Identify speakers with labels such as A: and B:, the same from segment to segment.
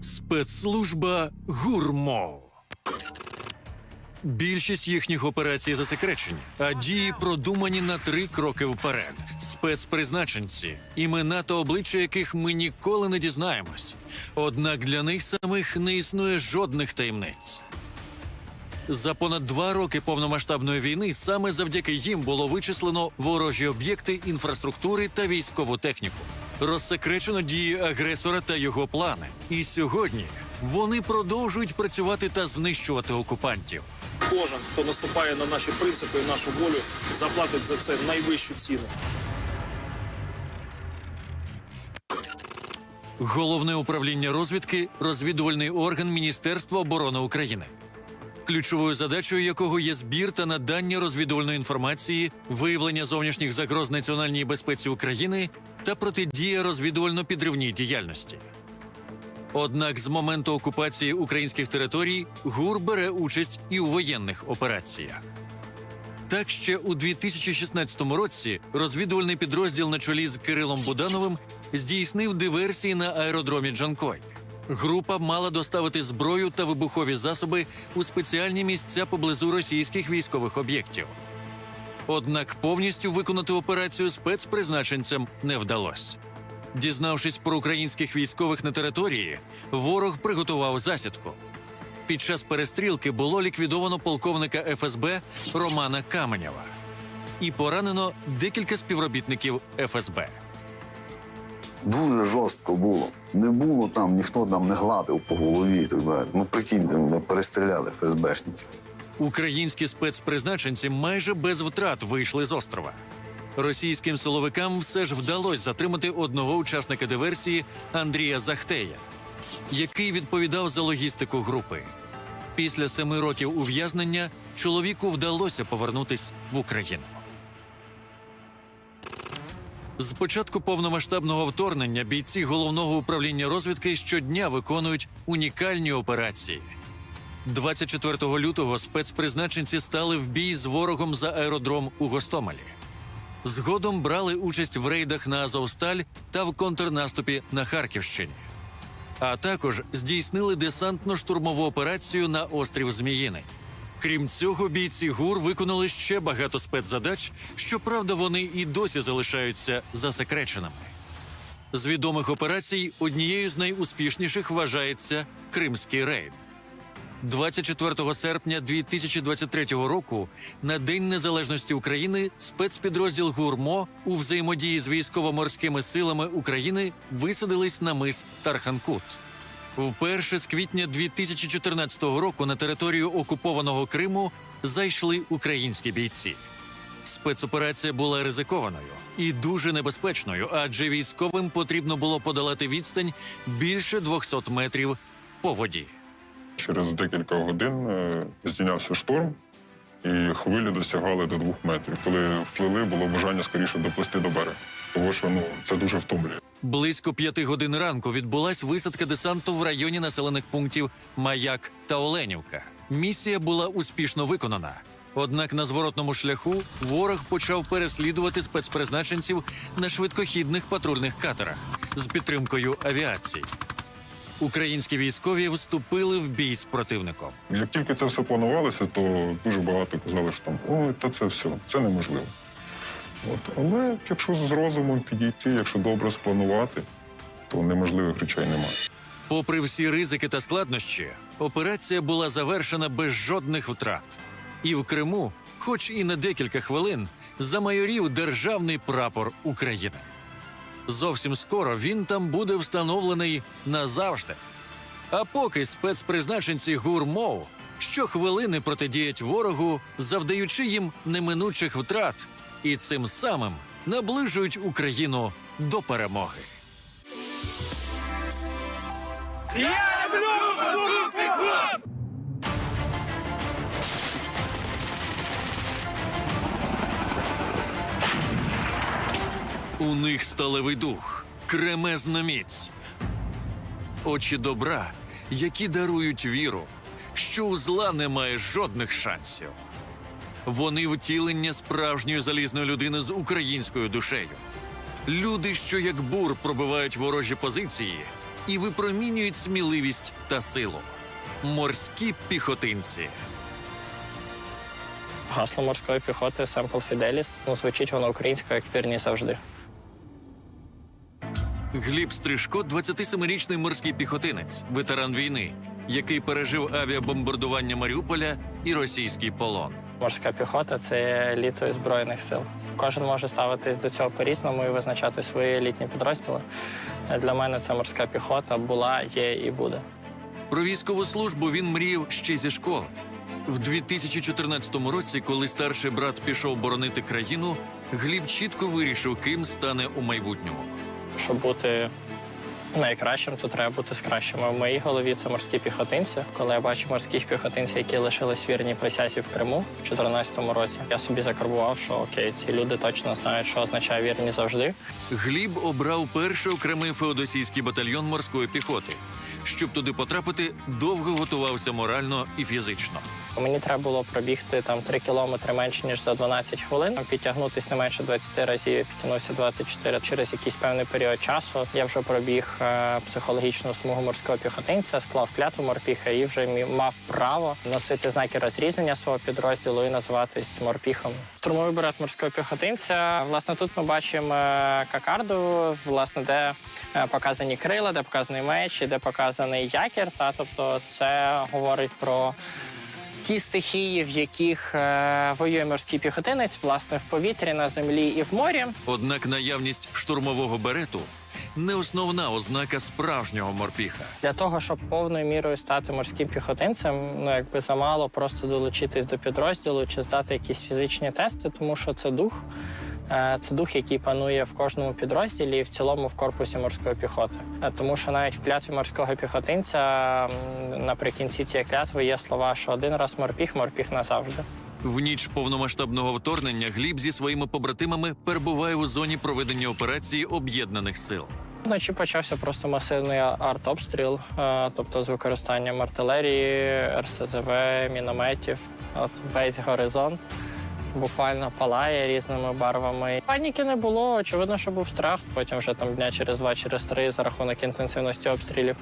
A: Спецслужба Гурмо. Більшість їхніх операцій засекречені, а дії продумані на три кроки вперед. Спецпризначенці, імена та обличчя яких ми ніколи не дізнаємось. Однак для них самих не існує жодних таємниць. За понад два роки повномасштабної війни саме завдяки їм було вичислено ворожі об'єкти інфраструктури та військову техніку. Розсекречено дії агресора та його плани. І сьогодні вони продовжують працювати та знищувати окупантів.
B: Кожен, хто наступає на наші принципи нашу волю, заплатить за це найвищу ціну.
A: Головне управління розвідки розвідувальний орган Міністерства оборони України, ключовою задачею якого є збір та надання розвідувальної інформації, виявлення зовнішніх загроз національній безпеці України та протидія розвідувально-підривній діяльності. Однак з моменту окупації українських територій ГУР бере участь і у воєнних операціях. Так ще у 2016 році розвідувальний підрозділ на чолі з Кирилом Будановим здійснив диверсії на аеродромі Джанкой. Група мала доставити зброю та вибухові засоби у спеціальні місця поблизу російських військових об'єктів. Однак повністю виконати операцію спецпризначенцям не вдалося. Дізнавшись про українських військових на території, ворог приготував засідку. Під час перестрілки було ліквідовано полковника ФСБ Романа Каменєва і поранено декілька співробітників ФСБ.
C: Дуже жорстко було. Не було там, ніхто там не гладив по голові. Так далі. Ну прикиньте, ми перестріляли ФСБшників.
A: Українські спецпризначенці майже без втрат вийшли з острова. Російським силовикам все ж вдалося затримати одного учасника диверсії Андрія Захтея, який відповідав за логістику групи. Після семи років ув'язнення чоловіку вдалося повернутись в Україну. З початку повномасштабного вторгнення бійці головного управління розвідки щодня виконують унікальні операції. 24 лютого спецпризначенці стали в бій з ворогом за аеродром у Гостомелі. Згодом брали участь в рейдах на Азовсталь та в контрнаступі на Харківщині. А також здійснили десантно-штурмову операцію на острів Зміїний. Крім цього, бійці ГУР виконали ще багато спецзадач, щоправда, вони і досі залишаються засекреченими. З відомих операцій однією з найуспішніших вважається Кримський рейд. 24 серпня 2023 року, на День Незалежності України, спецпідрозділ ГУРМО у взаємодії з військово-морськими силами України висадились на мис Тарханкут. Вперше з квітня 2014 року на територію окупованого Криму зайшли українські бійці. Спецоперація була ризикованою і дуже небезпечною, адже військовим потрібно було подолати відстань більше 200 метрів по воді.
D: Через декілька годин е, здійнявся шторм, і хвилі досягали до двох метрів. Коли вплили, було бажання скоріше доплисти до берега, тому що ну це дуже втомлює.
A: Близько п'яти годин ранку відбулась висадка десанту в районі населених пунктів Маяк та Оленівка. Місія була успішно виконана. Однак на зворотному шляху ворог почав переслідувати спецпризначенців на швидкохідних патрульних катерах з підтримкою авіації. Українські військові вступили в бій з противником.
D: Як тільки це все планувалося, то дуже багато казали, що там ой, та це все, це неможливо. От. Але якщо з розумом підійти, якщо добре спланувати, то неможливих речей немає.
A: Попри всі ризики та складнощі, операція була завершена без жодних втрат. І в Криму, хоч і на декілька хвилин, замайорів державний прапор України. Зовсім скоро він там буде встановлений назавжди. А поки спецпризначенці гурмов щохвилини протидіять ворогу, завдаючи їм неминучих втрат, і цим самим наближують Україну до перемоги. У них сталевий дух, кремезна міць, очі добра, які дарують віру, що у зла немає жодних шансів. Вони втілення справжньої залізної людини з українською душею. Люди, що як бур пробивають ворожі позиції і випромінюють сміливість та силу. Морські піхотинці.
E: Гасло морської піхоти Семпл Фіделіс. Ну, звучить воно українською, як вірні завжди.
A: Гліб Стрижко 27-річний морський піхотинець, ветеран війни, який пережив авіабомбардування Маріуполя і російський полон.
E: Морська піхота це елітою збройних сил. Кожен може ставитись до цього по-різному і визначати свої елітні підрозділи. Для мене це морська піхота була, є і буде.
A: Про військову службу він мріяв ще зі школи. В 2014 році, коли старший брат пішов боронити країну, Гліб чітко вирішив, ким стане у майбутньому.
E: Щоб бути найкращим, то треба бути з кращими. В моїй голові це морські піхотинці. Коли я бачу морських піхотинців, які лишились вірні присязі в Криму в 2014 році, я собі закарбував, що окей, ці люди точно знають, що означає вірні завжди.
A: Гліб обрав перший окремий феодосійський батальйон морської піхоти. Щоб туди потрапити, довго готувався морально і фізично.
E: Мені треба було пробігти там 3 кілометри менше ніж за 12 хвилин, підтягнутися не менше 20 разів. Я підтягнувся 24. Через якийсь певний період часу я вже пробіг е, психологічну смугу морського піхотинця, склав клятву морпіха і вже мав право носити знаки розрізнення свого підрозділу і називатись морпіхом. Штурмовий берет морського піхотинця. Власне, тут ми бачимо е, кокарду, власне, де е, показані крила, де показаний меч, і де показаний якір. Та тобто, це говорить про ті стихії, в яких е, воює морський піхотинець, власне, в повітрі, на землі і в морі.
A: Однак наявність штурмового берету не основна ознака справжнього морпіха.
E: Для того, щоб повною мірою стати морським піхотинцем, ну якби замало просто долучитись до підрозділу чи здати якісь фізичні тести, тому що це дух. Е, Це дух, який панує в кожному підрозділі і в цілому в корпусі морської піхоти. Е, Тому що навіть в клятві морського піхотинця наприкінці цієї клятви є слова, що один раз морпіх, морпіх назавжди.
A: В ніч повномасштабного вторгнення Гліб зі своїми побратимами перебуває у зоні проведення операції об'єднаних сил.
E: Вночі почався просто масивний артобстріл, е, тобто з використанням артилерії, РСЗВ, мінометів. От весь горизонт буквально палає різними барвами. Паніки не було. Очевидно, що був страх. Потім вже там дня через два, через три, за рахунок інтенсивності обстрілів,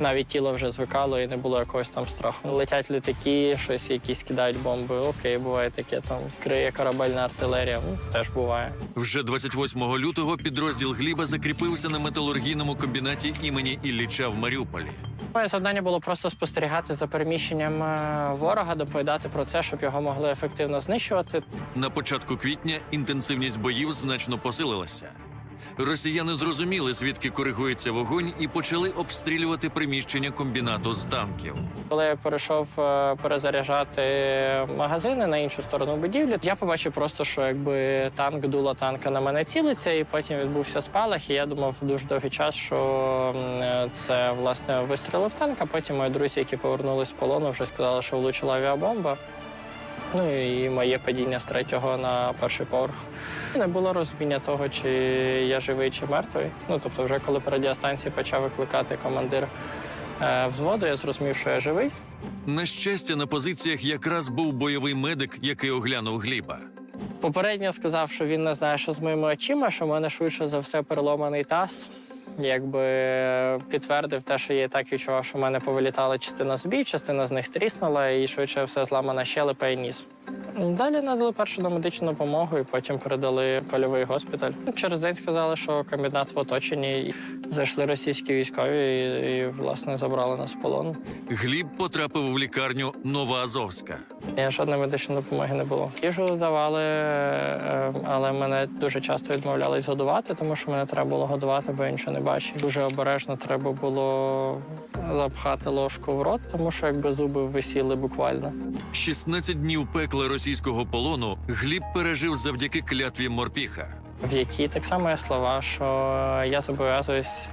E: навіть тіло вже звикало і не було якогось там страху. Летять літаки, щось якісь кидають бомби. Окей, буває таке. Там криє корабельна артилерія. Ну, теж буває.
A: Вже 28 лютого підрозділ Гліба закріпився на металургійному комбінаті імені Ілліча в Маріуполі.
E: Моє завдання було просто спостерігати за переміщенням е, ворога, доповідати про це, щоб його могли ефективно знищувати.
A: На початку квітня інтенсивність боїв значно посилилася. Росіяни зрозуміли, звідки коригується вогонь, і почали обстрілювати приміщення комбінату з танків.
E: Коли я перейшов е, перезаряджати магазини на іншу сторону будівлі, я побачив просто, що якби танк дуло танка на мене цілиться, і потім відбувся спалах. І я думав дуже довгий час, що е, це власне вистрілив танк. А потім мої друзі, які повернулись з полону, вже сказали, що влучила авіабомба. Ну і моє падіння з третього на перший поверх. Не було розуміння того, чи я живий, чи мертвий. Ну тобто, вже коли по радіостанції почав викликати командир е, взводу, я зрозумів, що я живий.
A: На щастя, на позиціях якраз був бойовий медик, який оглянув Гліба.
E: Попередньо сказав, що він не знає, що з моїми очима, що в мене швидше за все переломаний таз. Якби підтвердив те, що я так відчував, що в мене повилітала частина зубів, частина з них тріснула, і швидше все зламана щелепа і ніс. Далі надали першу медичну допомогу і потім передали в кольовий госпіталь. Через день сказали, що комбінат в оточенні. Зайшли російські військові і, і власне забрали нас в полон.
A: Гліб потрапив в лікарню Новоазовська.
E: Жодної медичної допомоги не було. Їжу давали, е, але мене дуже часто відмовлялись годувати, тому що мене треба було годувати, бо я нічого не бачив. Дуже обережно треба було запхати ложку в рот, тому що якби зуби висіли буквально.
A: 16 днів пекла російського полону Гліб пережив завдяки клятві морпіха.
E: В якій так само є слова, що я зобов'язуюсь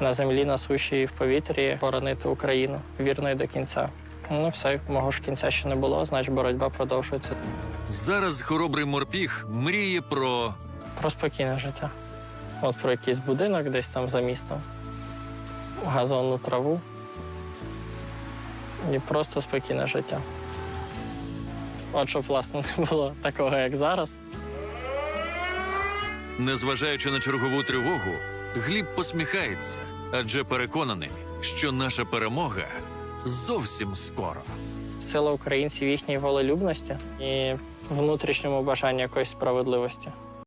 E: на землі, на суші і в повітрі боронити Україну вірною до кінця. Ну, все, мого ж кінця ще не було, значить боротьба продовжується.
A: Зараз хоробрий морпіг мріє про
E: Про спокійне життя. От про якийсь будинок десь там за містом, газонну траву і просто спокійне життя. От щоб, власне, не було такого, як зараз.
A: Незважаючи на чергову тривогу, Гліб посміхається, адже переконаний, що наша перемога зовсім скоро.
E: Сила українців їхній волелюбності і внутрішньому бажанні якоїсь справедливості.